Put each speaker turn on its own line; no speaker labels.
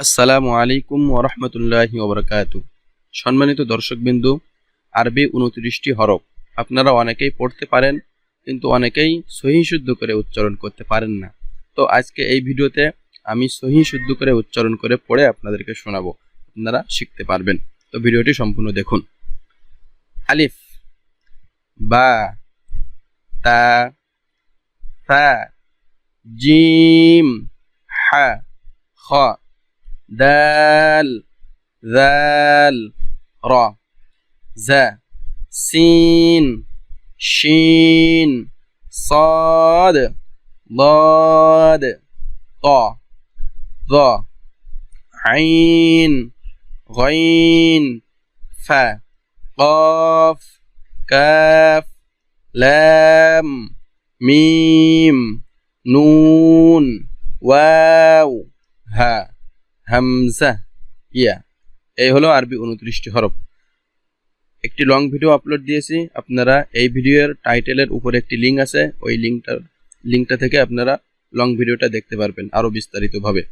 আসসালামু আলাইকুম ওরহমতুল্লাহি ওবরাকাত সম্মানিত দর্শকবিন্দু, আরবি উনত্রিশটি হরফ আপনারা অনেকেই পড়তে পারেন, কিন্তু অনেকেই সহি শুদ্ধ করে উচ্চারণ করতে পারেন না। তো আজকে এই ভিডিওতে আমি সহি শুদ্ধ করে উচ্চারণ করে পড়ে আপনাদেরকে শোনাবো। আপনারা শিখতে পারবেন। তো ভিডিওটি সম্পূর্ণ দেখুন। আলিফ, বা, তা ফা জিম, হা, খ دال ذال را. ذا. سين. شين. صاد. ضاد. طا ظا عين. غين. فا. قاف. كاف. لام. ميم. نون. واو. ها. হামজা, ইয়া, এই হলো আরবি উনত্রিশটি হরফ। একটি লং ভিডিও আপলোড দিয়েছি, আপনারা এই ভিডিওর টাইটেলের উপরে একটি লিঙ্ক আছে, ওই লিঙ্কটার লিঙ্কটা থেকে আপনারা লং ভিডিওটা দেখতে পারবেন আরও বিস্তারিতভাবে।